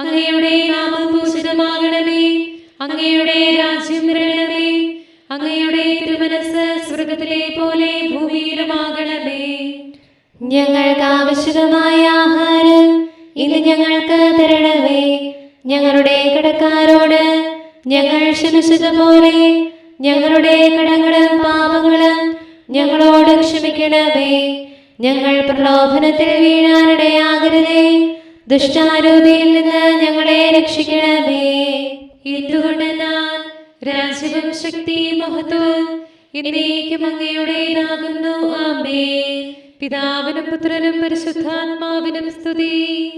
അങ്ങയുടെ നാമം പൂജിതമാകണമേ അങ്ങയുടെ രാജ്യം വരണമേ. അങ്ങയുടെ തിരുമനസ് സ്വർഗത്തിലെ പോലെ ഭൂമിയിലുമാകണമേ. ഞങ്ങൾക്ക് ആവശ്യമായ ആഹാരം ഇന്ന് ഞങ്ങൾക്ക് തരണമേ. ഞങ്ങളുടെ കടക്കാരോട് ഞങ്ങൾ ക്ഷമിച്ചത് പോലെ ഞങ്ങളുടെ കടങ്ങളും പാപങ്ങളും ഞങ്ങളോട് ക്ഷമിക്കണമേ. ഞങ്ങൾ പ്രലോഭനത്തിൽ വീഴാനിടയാകരുതേ. ദുഷ്ടാരൂപിയിൽ നിന്ന് ഞങ്ങളെ രക്ഷിക്കണമേ. എന്തുകൊണ്ടെന്നാൽ രാജ്യവും ശക്തിയും മഹത്വവും എന്നേക്കും അങ്ങയുടേതാകുന്നു. ആമേ പിതാവിനും പുത്രനും പരിശുദ്ധാത്മാവിനും സ്തുതി.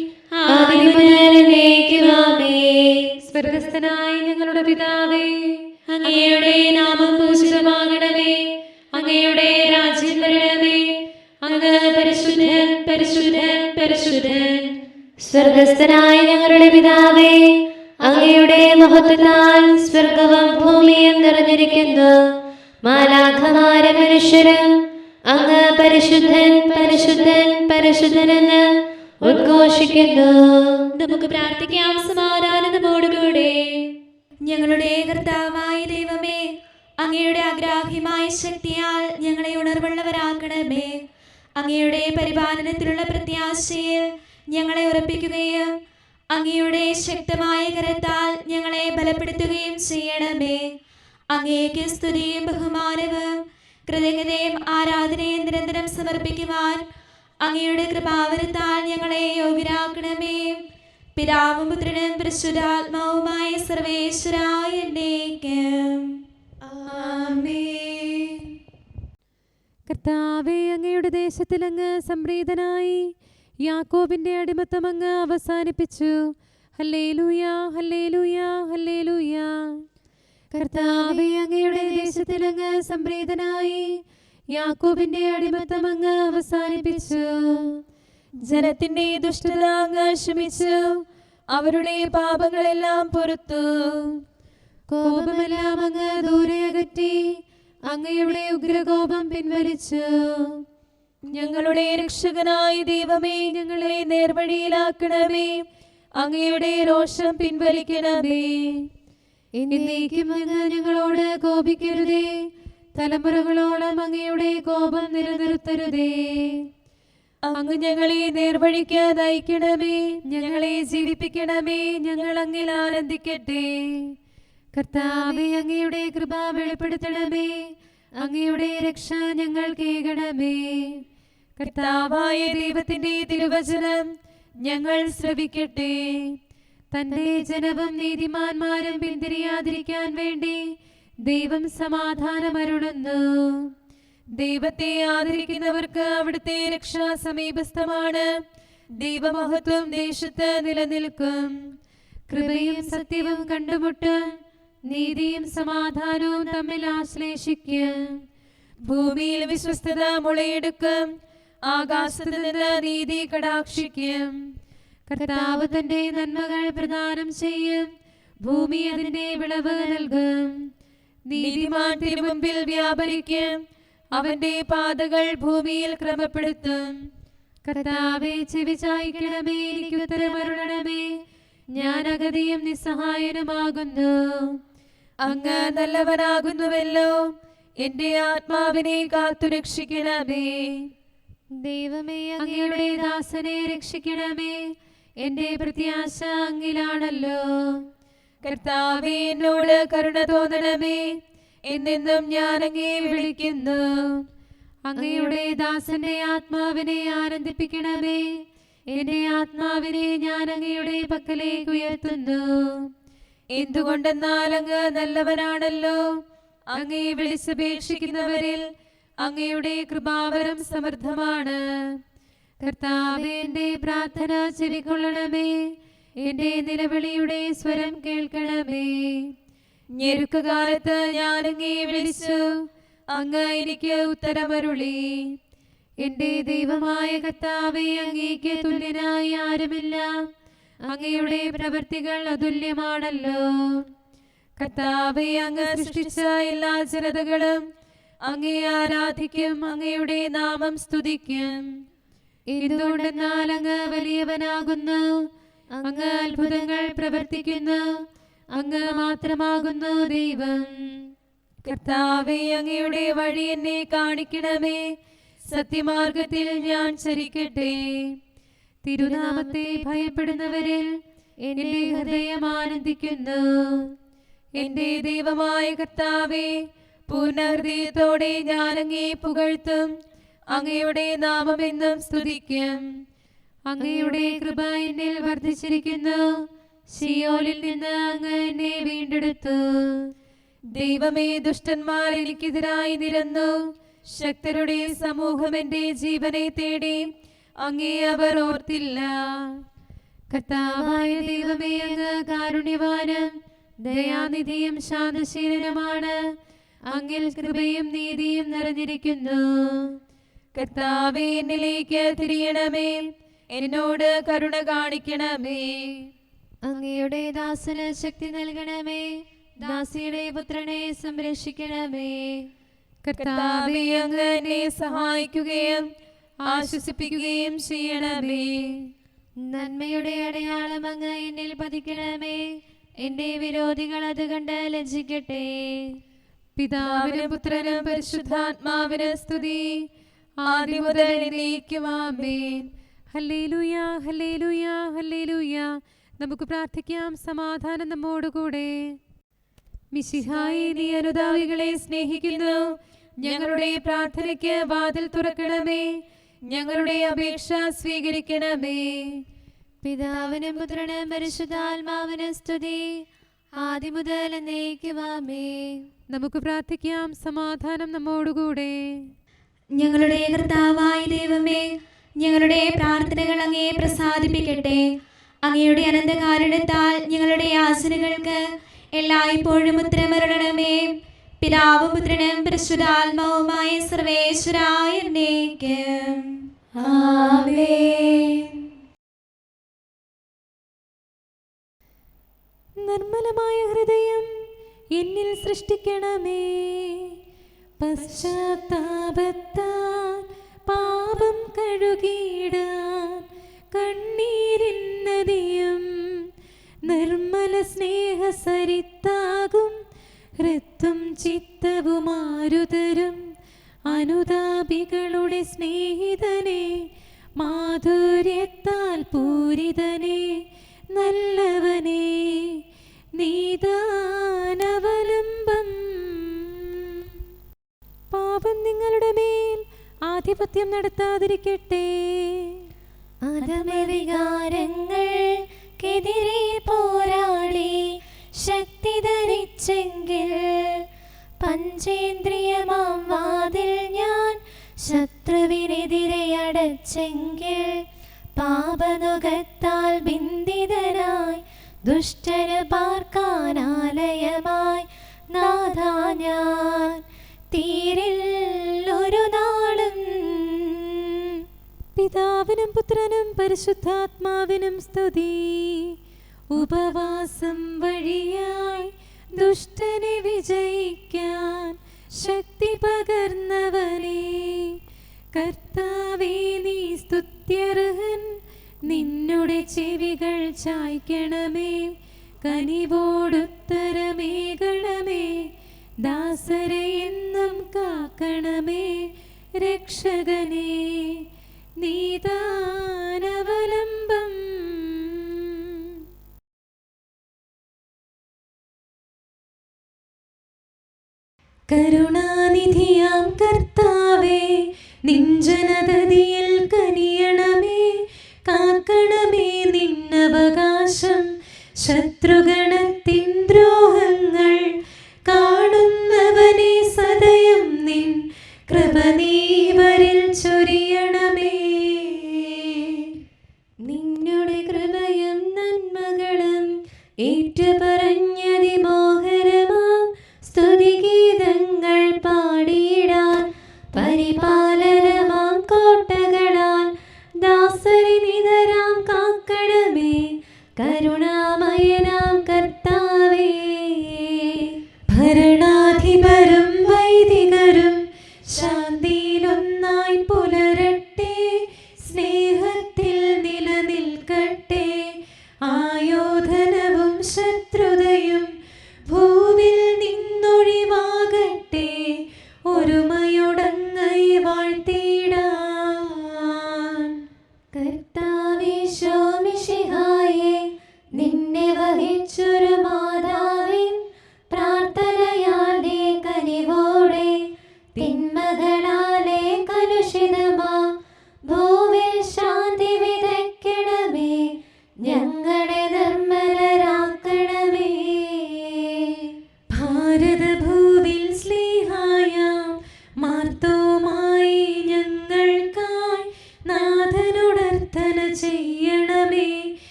സ്വർഗസ്ഥനായ ഞങ്ങളുടെ പിതാവേ അങ്ങയുടെ നാമം പൂജിതമാകണമേ. അങ്ങയുടെ രാജ്യം വരണമേ. അങ്ങ് പരിശുദ്ധൻ പരിശുദ്ധൻ പരിശുദ്ധൻ. സ്വർഗസ്ഥനായ ഞങ്ങളുടെ പിതാവേ അങ്ങയുടെ മഹത്വത്താൽ സ്വർഗവും ഭൂമിയും നിറഞ്ഞിരിക്കുന്നു. മാലാഖമാര മനുഷ്യര് അങ്ങ് പരിശുദ്ധൻ പരിശുദ്ധൻ പരിശുദ്ധനെന്ന് ഉദ്ഘോഷിക്കുന്നു. നമുക്ക് പ്രാർത്ഥിക്കാം സമാധാനതോടുകൂടെ ഞങ്ങളുടെ കർത്താവായ ദൈവമേ അങ്ങയുടെ അഗ്രാഹ്യമായ ശക്തിയാൽ ഞങ്ങളെ ഉണർവുള്ളവരാക്കണമേ. അങ്ങയുടെ പരിപാലനത്തിലുള്ള പ്രത്യാശയിൽ ഞങ്ങളെ ഉറപ്പിക്കുകയും അങ്ങയുടെ ശക്തമായ കരത്താൽ ഞങ്ങളെ ബലപ്പെടുത്തുകയും ചെയ്യണമേ. അങ്ങേക്ക് സ്തുതിയും ബഹുമാനവും കൃതജ്ഞതയും ആരാധനയും നിരന്തരം സമർപ്പിക്കുവാൻ അങ്ങയുടെ കൃപാവരത്താൽ ഞങ്ങളെ യോഗ്യരാക്കണമേ. പിതാവും പുത്രനും പരിശുദ്ധാത്മാവുമായ സർവേശ്വരായ കർത്താവേ അങ്ങയുടെ ദേശത്തിൽ അങ്ങ് സംപ്രീതനായി. യാക്കോബിന്റെ അടിമത്തം അങ്ങ് അവസാനിപ്പിച്ചു. ഹല്ലേലൂയ ഹല്ലേലൂയ ഹല്ലേലൂയ. കർത്താവേ അങ്ങയുടെ ദേശത്തിൽ അങ്ങ് സംപ്രീതനായി യാക്കോബിന്റെ അടിമത്തം അങ്ങ് അവസാനിപ്പിച്ചു. ജനത്തിന്റെ ദുഷ്ടത അങ്ങ് ക്ഷമിച്ചു അവരുടെ പാപങ്ങളെല്ലാം പൊറത്തു. കോപമെല്ലാം അങ്ങ് ദൂരെ അകറ്റി അങ്ങയുടെ ഉഗ്രകോപം പിൻവലിച്ചു. ഞങ്ങളുടെ രക്ഷകനായ ദൈവമേ ഞങ്ങളെ നേർവഴിയിലാക്കണമേ. അങ്ങയുടെ രോഷം പിൻവലിക്കണമേ. എന്നേക്കും അങ്ങ് ഞങ്ങളോട് കോപിക്കരുതേ. തലമുറകളോളം അങ്ങയുടെ കോപം നിലനിർത്തരുതേ. അങ്ങ് ഞങ്ങളെ നേർവഴിക്ക് നയിക്കണമേ. ഞങ്ങളെ ജീവിപ്പിക്കണമേ. ഞങ്ങൾ അങ്ങിൽ ആനന്ദിക്കട്ടെ. കർത്താവെ അങ്ങയുടെ കൃപ വെളിപ്പെടുത്തണമേ. അങ്ങയുടെ രക്ഷ ഞങ്ങൾ കേൾക്കണമേ കർത്താവായ ദൈവത്തിന്റെ തിരുവചനം ഞങ്ങൾ ശ്രവിക്കട്ടെ. തന്റെ ജനവും നീതിമാന്മാരും പിന്തിരിയാതിരിക്കാൻ വേണ്ടി ദൈവം സമാധാനമരുളുന്നു. ദൈവത്തെ ആദരിക്കുന്നവർക്ക് അവിടുത്തെ രക്ഷ സമീപസ്ഥമാണ്. ദൈവമഹത്വം ദേശത്ത് നിലനിൽക്കും. കൃപയും സത്യവും കണ്ടുമുട്ടും നീതിയും സമാധാനവും തമ്മിൽ ആശ്ലേഷിക്കും. ഭൂമിയിൽ വിശ്വസ്തത മുളയെടുക്കും. ആകാശത്ത് നിന്ന് നീതി കടാക്ഷിക്കും. കർത്താവ് തന്റെ നന്മകൾ പ്രദാനം ചെയ്യും. ഭൂമി അതിന്റെ വിളവ് നൽകും. നീതിമാൻ തിരുമുമ്പിൽ വ്യാപരിക്കും. അവന്റെ പാതകൾ ഭൂമിയിൽ ക്രമപ്പെടുത്തും. കർത്താവെ ചെവി ചായ്ക്കണമേ എനിക്ക് ഉത്തരമരുളണമേ ഞാൻ അഗതിയും നിസ്സഹായനുമാകുന്നു. അങ്ങ് നല്ലവനാകുന്നുവല്ലോ. എന്റെ ആത്മാവിനെ കാത്തുരക്ഷിക്കണമേ. ദൈവമേ അങ്ങയുടെ ദാസനെ രക്ഷിക്കണമേ. എന്റെ പ്രത്യാശ അങ്ങിലാണല്ലോ. കർത്താവേ എന്നോട് കരുണ തോന്നണമേ. എന്നെന്നും ഞാൻ അങ്ങേ വിളിക്കുന്നു. അങ്ങയുടെ ദാസന്റെ ആത്മാവിനെ ആനന്ദിപ്പിക്കണമേ. എന്റെ ആത്മാവിനെ ഞാൻ അങ്ങയുടെ പക്കലേക്ക് ഉയർത്തുന്നു. എന്തുകൊണ്ടെന്നാൽ അങ്ങ് നല്ലവനാണല്ലോ. അങ്ങേ വിളിച്ചപേക്ഷിക്കുന്നവരിൽ അങ്ങയുടെ കൃപാവരം സമൃദ്ധമാണ്. കർത്താവിന്റെ പ്രാർത്ഥന ചെവിക്കൊള്ളണമേ. എന്റെ നിലവിളിയുടെ സ്വരം കേൾക്കണമേ. ഞെരുക്കുകാലത്ത് ഞാൻ അങ്ങേ വിളിച്ചു. അങ്ങ് എനിക്ക് ഉത്തരമരുളി. എന്റെ ദൈവമായ കർത്താവെ അങ്ങേക്ക് തുല്യനായി ആരുമില്ല. അങ്ങയുടെ പ്രവൃത്തികൾ അതുല്യമാണല്ലോ. കർത്താവെ അങ്ങ് സൃഷ്ടിച്ച എല്ലാ ജനതകളും അങ്ങേ ആരാധിക്കും അങ്ങയുടെ നാമം സ്തുതിക്കും. എന്തുകൊണ്ടെന്നാൽ അങ്ങ് വലിയവനാകുന്നു? അങ്ങ് അത്ഭുതങ്ങൾ പ്രവർത്തിക്കുന്നു. അങ്ങ് മാത്രമാകുന്നു ദൈവം. കർത്താവെ അങ്ങയുടെ വഴി എന്നെ കാണിക്കണമേ. സത്യമാർഗത്തിൽ ഞാൻ ചരിക്കട്ടെ. തിരുനാമത്തെ ഭയപ്പെടുന്നവരിൽ എന്റെ ഹൃദയം ആനന്ദിക്കുന്നു. എന്റെ ദൈവമായ കർത്താവെ പൂർണഹൃദയത്തോടെ ഞാൻ അങ്ങേ പുകഴ്ത്തും. അങ്ങയുടെ നാമമെന്നും സ്തുതിക്കും. അങ്ങയുടെ കൃപ എന്നിൽ വർദ്ധിച്ചിരിക്കുന്നു. സിയോലിൽ നിന്ന് അങ്ങ് എന്നെ വീണ്ടെടുത്തു. ദൈവമേ ദുഷ്ടന്മാർ എനിക്കെതിരായി നിരന്നു. ശക്തരുടെ സമൂഹം എന്റെ ജീവനെ തേടി അങ്ങേ അവർ ഓർത്തില്ല. കർത്താവായ ദൈവമേ അങ്ങ് കാരുണ്യവാനും ദയാനിധിയും ശാന്തശീലനുമാണ്. അങ്ങിൽ കൃപയും നീതിയും നിറഞ്ഞിരിക്കുന്നു. കർത്താവേ എന്നിലേക്ക് തിരിയണമേ. എന്നോട് കരുണ കാണിക്കണമേ. അങ്ങയുടെ ദാസന് ശക്തി നൽകണമേ. ദാസിയുടെ പുത്രനെ സംരക്ഷിക്കണമേ. കർത്താവേ അങ്ങനെ എന്നെ സഹായിക്കുകയും ആശ്വസിപ്പിക്കുകയും ചെയ്യണമേ. നന്മയുടെ അടയാളം അങ്ങ് എന്നിൽ പതിക്കണമേ. എന്റെ വിരോധികൾ അത് കണ്ട് ലജ്ജിക്കട്ടെ. പിതാവിനും പുത്രനും പരിശുദ്ധാത്മാവിനും സ്തുതി. ആദ്യം മുതൽ നമുക്ക് പ്രാർത്ഥിക്കാം സമാധാനം നമ്മോടുകൂടെ. മിശിഹായി നീ അനുദാവികളെ സ്നേഹിക്കുന്നു. ഞങ്ങളുടെ പ്രാർത്ഥനയ്ക്ക് വാതിൽ തുറക്കണമേ. ഞങ്ങളുടെ അപേക്ഷ സ്വീകരിക്കണമേ. പിതാവിനും പുത്രനും പരിശുദ്ധാത്മാവിനും സ്തുതി. ആദ്യം മുതൽ നമുക്ക് പ്രാർത്ഥിക്കാം സമാധാനം നമ്മോടുകൂടെ. ഞങ്ങളുടെ കർത്താവായ ദൈവമേ ഞങ്ങളുടെ പ്രാർത്ഥനകൾ അങ്ങേ പ്രസാദിപ്പിക്കട്ടെ. അങ്ങയുടെ അനന്തകാരണത്താൽ ഞങ്ങളുടെ യാചനകൾക്ക് എല്ലായ്പ്പോഴും ഉത്തരമരണമേ പിതാവ് പുത്രനും പരിശുദ്ധാത്മാവുമായ സർവേശ്വരായ നിർമ്മലമായ ഹൃദയം എന്നിൽ സൃഷ്ടിക്കണമേ. പശ്ചാത്താപത്താൽ പാപം കഴുകിയിടാൻ കണ്ണീരിന്നതിയും നിർമ്മല സ്നേഹസരിത്താകും ഹൃത്തും ചിത്തവുമാരുതരും അനുതാപികളുടെ സ്നേഹിതനെ മാധുര്യത്താൽ പൂരിതനെ നല്ലവനെ നീതാനവലംബം. പാപം നിങ്ങളുടെ മേൽ ആധിപത്യം നടത്താതിരിക്കട്ടെ. അധമവികാരങ്ങൾക്കെതിരെ പോരാടി ശക്തി ധരിച്ചെങ്കിൽ പഞ്ചേന്ദ്രിയമാം വാതിൽ ഞാൻ ശത്രുവിനെതിരെ അടച്ചെങ്കിൽ പാപനുഖത്താൽ ബിന്ദിതനായി ദുഷ്ടന് പാർക്കാനാലയമായി നാഥാ ഞാൻ തീരിൽ ഒരു നാളും പിതാവിനും പുത്രനും പരിശുദ്ധാത്മാവിനും സ്തുതി. ഉപവാസം വഴിയായി ദുഷ്ടനെ വിജയിക്കാൻ ശക്തി പകർന്നവനെ. കർത്താവേ നീ സ്തുത്യർഹൻ നിന്നുടെ ചെവികൾ ചായ്ക്കണമേ കനിവോടുത്തരമേകണമേ ദാസരെ എന്നും കാക്കണമേ രക്ഷകനെ. നീതാനവലംബം. കരുണാനിധിയാം കർത്താവേ നിഞ്ചനതതിയിൽ ശത്രുഗണത്തിൻ ദ്രോഹങ്ങൾ കാണുന്നവനെ സദയം നിൻ കൃപ നീവരിൽ ചൊരിയണമേ ആയോധനവും ശത്രുതയും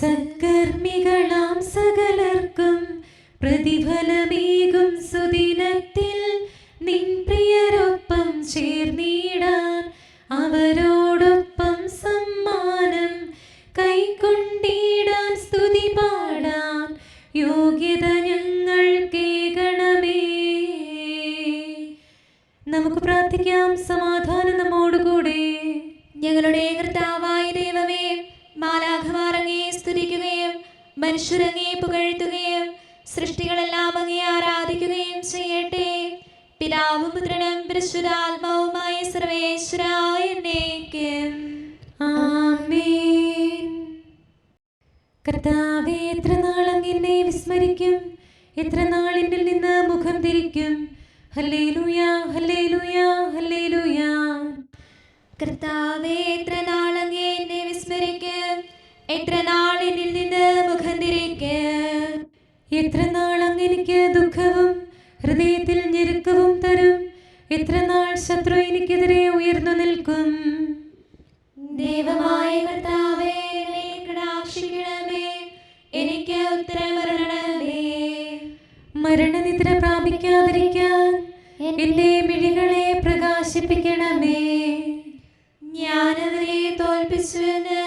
Sen എന്നേക്കും ആമേൻ. കർത്താവേ എത്ര നാളങ്ങ് എന്നെ വിസ്മരിക്കും? എത്ര നാളിന്റെ നിന്ന് മുഖം തിരിക്കും? ഹല്ലേലൂയ ഹല്ലേലൂയ ഹല്ലേലൂയ. കർത്താവേ എത്ര നാളങ്ങേ എന്നെ വിസ്മരിക്കും? എത്ര നാൾ നിന്ന് മുഖം തിരിക്കും? എത്ര നാൾ എനിക്ക് ദുഃഖവും ഹൃദയത്തിൽ ഞെരുക്കവും തരും? എത്ര നാൾ ശത്രു എനിക്കെതിരെ ഉയർന്നു നിൽക്കും. ദൈവമായ കർത്താവേ എന്നെ കടാക്ഷിക്കണമേ. എനിക്ക് ഉത്തരമരണമേ. മരണനിദ്ര പ്രാപിക്കാതിരിക്കാൻ എന്റെ മിഴികളെ പ്രകാശിപ്പിക്കണമേ. ഞാനവരെ തോൽപ്പിച്ചുവെന്ന്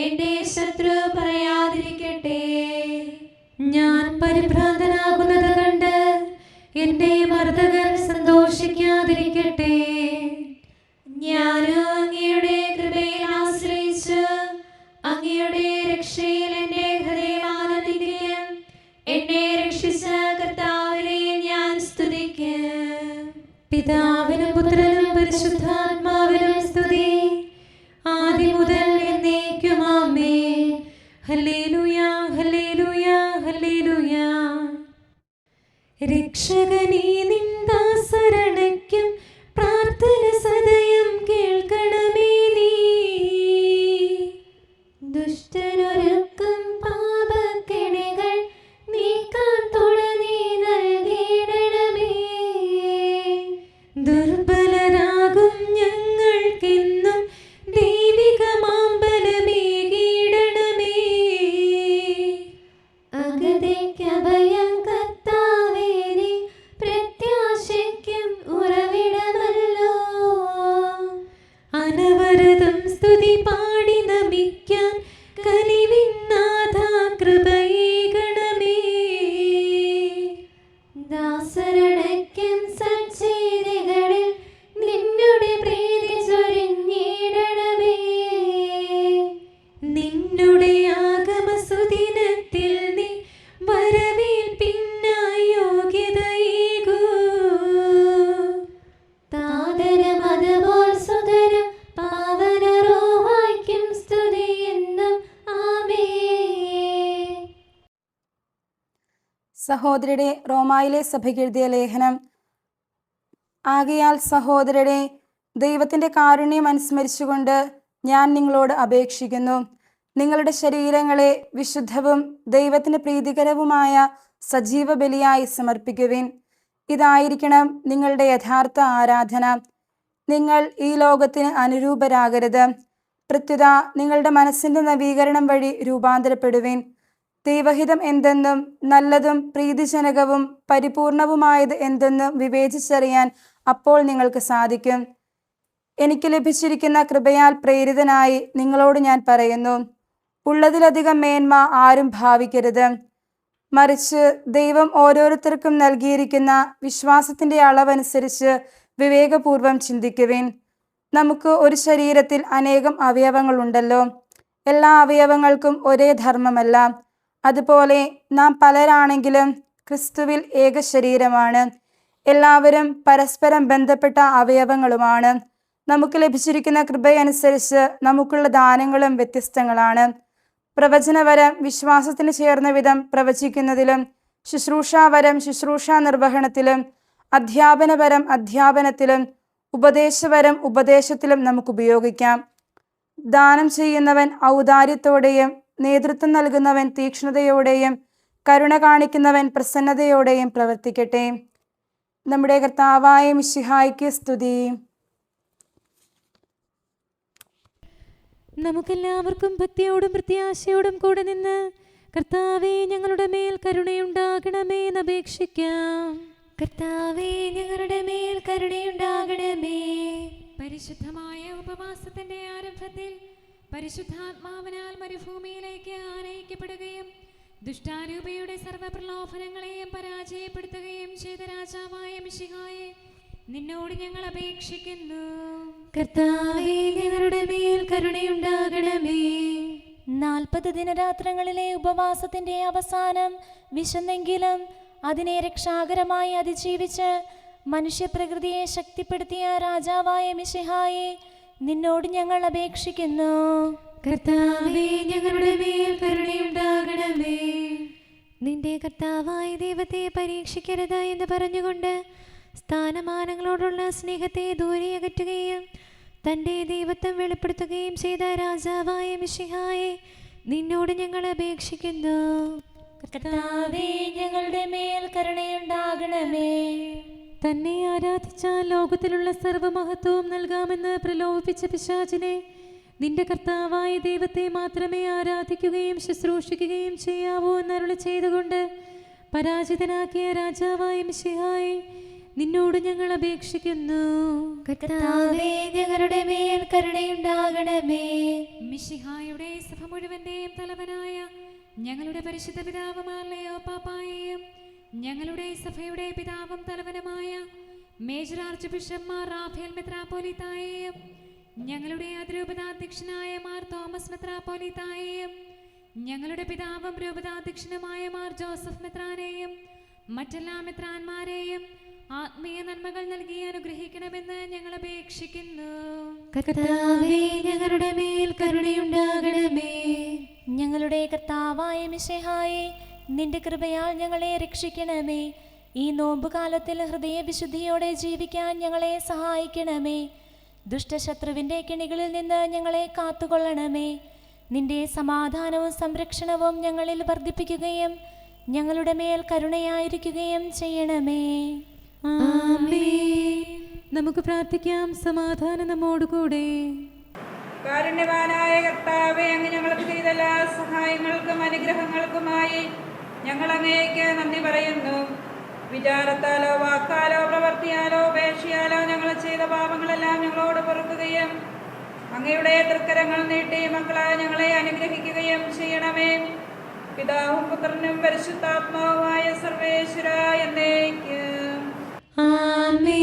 എന്റെ ശത്രു പറയാതിരിക്കട്ടെ. ഞാൻ പരിഭ്രാന്തനാകുന്നത് കണ്ട് എന്റെ മർദ്ദകർ സന്തോഷിക്കാതിരിക്കട്ടെ ഞാനും അങ്ങയുടെ കൃപയിൽ ആശ്രയിച്ച് അങ്ങയുടെ രക്ഷയിൽ എന്റെ ഹൃദയം എന്നെ രക്ഷിച്ച കർത്താവിനെ ഞാൻ പിതാവിനും പുത്രനും പരിശുദ്ധാത്മാവിനും സ്തുതി. ആദ്യം മുതൽ എന്നേക്കും ആമേ ഹല്ലേലൂയ ഹല്ലേലൂയ ഹല്ലേലൂയ. രക്ഷകനീ അനവരതം സ്തുതി സഹോദരരെ റോമായിലെ സഭയ്ക്ക് എഴുതിയ ലേഖനം. ആകയാൽ സഹോദരരെ ദൈവത്തിന്റെ കാരുണ്യം അനുസ്മരിച്ചുകൊണ്ട് ഞാൻ നിങ്ങളോട് അപേക്ഷിക്കുന്നു. നിങ്ങളുടെ ശരീരങ്ങളെ വിശുദ്ധവും ദൈവത്തിന് പ്രീതികരവുമായ സജീവ ബലിയായി സമർപ്പിക്കുവിൻ. ഇതായിരിക്കണം നിങ്ങളുടെ യഥാർത്ഥ ആരാധന. നിങ്ങൾ ഈ ലോകത്തിന് അനുരൂപരാകരുത്. പ്രത്യുത നിങ്ങളുടെ മനസ്സിന്റെ നവീകരണം വഴി രൂപാന്തരപ്പെടുവിൻ. ദൈവഹിതം എന്തെന്നും നല്ലതും പ്രീതിജനകവും പരിപൂർണവുമായത് എന്തെന്നും വിവേചിച്ചറിയാൻ അപ്പോൾ നിങ്ങൾക്ക് സാധിക്കും. എനിക്ക് ലഭിച്ചിരിക്കുന്ന കൃപയാൽ പ്രേരിതനായി നിങ്ങളോട് ഞാൻ പറയുന്നു. ഉള്ളതിലധികം മേന്മ ആരും ഭാവിക്കരുത്. മറിച്ച് ദൈവം ഓരോരുത്തർക്കും നൽകിയിരിക്കുന്ന വിശ്വാസത്തിന്റെ അളവനുസരിച്ച് വിവേകപൂർവം ചിന്തിക്കുവിൻ. നമുക്ക് ഒരു ശരീരത്തിൽ അനേകം അവയവങ്ങളുണ്ടല്ലോ. എല്ലാ അവയവങ്ങൾക്കും ഒരേ ധർമ്മമല്ല. അതുപോലെ നാം പലരാണെങ്കിലും ക്രിസ്തുവിൽ ഏക ശരീരമാണ്. എല്ലാവരും പരസ്പരം ബന്ധപ്പെട്ട അവയവങ്ങളുമാണ്. നമുക്ക് ലഭിച്ചിരിക്കുന്ന കൃപയനുസരിച്ച് നമുക്കുള്ള ദാനങ്ങളും വ്യത്യസ്തങ്ങളാണ്. പ്രവചനവരം വിശ്വാസത്തിന് ചേർന്ന വിധം പ്രവചിക്കുന്നതിലും ശുശ്രൂഷാവരം ശുശ്രൂഷാ നിർവഹണത്തിലും അധ്യാപനപരം അധ്യാപനത്തിലും ഉപദേശവരം ഉപദേശത്തിലും നമുക്ക് ഉപയോഗിക്കാം. ദാനം ചെയ്യുന്നവൻ ഔദാര്യത്തോടെയും നേതൃത്വം നൽകുന്നവൻ തീക്ഷ്ണതയോടെയും കരുണ കാണിക്കുന്നവൻ പ്രസന്നതയോടെയും പ്രവർത്തിക്കട്ടെ. നമ്മുടെ കർത്താവായ മിശിഹായ്ക്ക് സ്തുതി. നമുക്കെല്ലാവർക്കും ഭക്തിയോടും പ്രത്യാശയോടും കൂടെ നിന്ന് കർത്താവെ ഞങ്ങളുടെ മേൽ കരുണയുണ്ടാകണമേ എന്ന് അപേക്ഷിക്കാം. കർത്താവേ ഞങ്ങളുടെ മേൽ കരുണയുണ്ടാകണമേ. പരിശുദ്ധമായ ഉപവാസത്തിന്റെ ആരംഭത്തിൽ പരിശുദ്ധാത്മാവിനാൽ മരുഭൂമിയിലേക്ക് ആനയിക്കപ്പെടുകയും ദുഷ്ടാരൂപയുടെ സർവപ്രലോഭനങ്ങളെയും പരാജയപ്പെടുത്തുകയും ചെയ്ത രാജാവായ മിശിഹായെ നിന്നോട് ഞങ്ങൾ അപേക്ഷിക്കുന്നു. കർത്താവേ ഞങ്ങളുടെ മേൽ കരുണയുണ്ടാകണമേ. നാൽപ്പത് ദിനരാത്രങ്ങളിലെ ഉപവാസത്തിന്റെ അവസാനം വിശന്നെങ്കിലും അതിനെ രക്ഷാകരമായി അതിജീവിച്ച് മനുഷ്യപ്രകൃതിയെ ശക്തിപ്പെടുത്തിയ രാജാവായ മിശിഹായെ നിന്നോട് ഞങ്ങൾ അപേക്ഷിക്കുന്നു. കർത്താവേ ഞങ്ങളുടെ മേൽ കരുണയുണ്ടാകണമേ. നിന്റെ കർത്താവായ ദൈവത്തെ പരീക്ഷിക്കരുത് എന്ന് പറഞ്ഞുകൊണ്ട് സ്ഥാനമാനങ്ങളോടുള്ള സ്നേഹത്തെ ദൂരെ അകറ്റുകയും തന്റെ ദൈവത്വം വെളിപ്പെടുത്തുകയും ചെയ്ത രാജാവായ മിഷിഹായെ നിന്നോട് ഞങ്ങൾ അപേക്ഷിക്കുന്നു. കർത്താവേ ഞങ്ങളുടെ മേൽ കരുണയുണ്ടാകണമേ. തന്നെ ആരാധിച്ചാൽ ലോകത്തിലുള്ള സർവമഹത്വവും നൽകാമെന്ന് പ്രലോഭിപ്പിച്ച പിശാചിനെ നിന്റെ കർത്താവായ ദൈവത്തെ മാത്രമേ ആരാധിക്കുകയും ശുശ്രൂഷിക്കുകയും ചെയ്യാവൂ എന്നരുളി ചെയ്തുകൊണ്ട് പരാജിതനാക്കിയ രാജാവായ മിഷിഹായി നിന്നോട് ഞങ്ങൾ അപേക്ഷിക്കുന്നു. കർത്താവേ ഞങ്ങളുടെ മേൽ കരുണയുണ്ടാകണമേ. മിശിഹായുടെ സഭ മുഴുവന്റെയും തലവനായ ഞങ്ങളുടെ പരിശുദ്ധ പിതാവുമാർലയോ പാപ്പായെയും ഞങ്ങളുടെ സഭയുടെ പിതാവും തലവനുമായ major archbishop Mar Rafale മെത്രാപ്പോലിത്തായെയും ഞങ്ങളുടെ അതിരൂപതാധ്യക്ഷനായ മാർ തോമസ് മെത്രാപ്പോലിത്തായെയും ഞങ്ങളുടെ പിതാവും രൂപതാധ്യക്ഷനുമായ മാർ ജോസഫ് മെത്രാനെയും മറ്റെല്ലാ മെത്രാന്മാരെയും ആത്മീയ നന്മകൾ നൽകി അനുഗ്രഹിക്കണമെന്ന് ഞങ്ങൾ അപേക്ഷിക്കുന്നു. കർത്താവേ ഞങ്ങളുടെ മേൽ കരുണയുണ്ടാകണമേ. ഞങ്ങളുടെ കർത്താവായ മിശഹായെ നിന്റെ കൃപയാൽ ഞങ്ങളെ രക്ഷിക്കണമേ. ഈ നോമ്പുകാലത്തിൽ ഹൃദയവിശുദ്ധിയോടെ ജീവിക്കാൻ ഞങ്ങളെ സഹായിക്കണമേ. ദുഷ്ടശത്രുവിന്റെ കെണികളിൽ നിന്ന് ഞങ്ങളെ കാത്തുകൊള്ളണമേ. നിന്റെ സമാധാനവും സംരക്ഷണവും ഞങ്ങളിൽ വർദ്ധിപ്പിക്കുകയും ഞങ്ങളുടെ മേൽ കരുണയായിരിക്കുകയും ചെയ്യണമേ. നമുക്ക് പ്രാർത്ഥിക്കാം. സമാധാനം നമ്മോടുകൂടെ. കാരുണ്യവാനായ കർത്താവെ അങ്ങ് ഞങ്ങൾക്ക് ചെയ്ത എല്ലാ സഹായങ്ങൾക്കും അനുഗ്രഹങ്ങൾക്കുമായി ഞങ്ങൾ അങ്ങേക്ക് നന്ദി പറയുന്നു. വിചാരത്താലോ വാക്കാലോ പ്രവർത്തിയാലോ ഉപേക്ഷയാലോ ഞങ്ങൾ ചെയ്ത പാപങ്ങളെല്ലാം ഞങ്ങളോട് പൊറുക്കുകയും അങ്ങയുടെ തൃക്കരങ്ങൾ നീട്ടി മക്കളായ ഞങ്ങളെ അനുഗ്രഹിക്കുകയും ചെയ്യണമേ. പിതാവും പുത്രനും പരിശുദ്ധാത്മാവുമായ സർവേശ്വര എന്നേക്ക്. അമ്മേ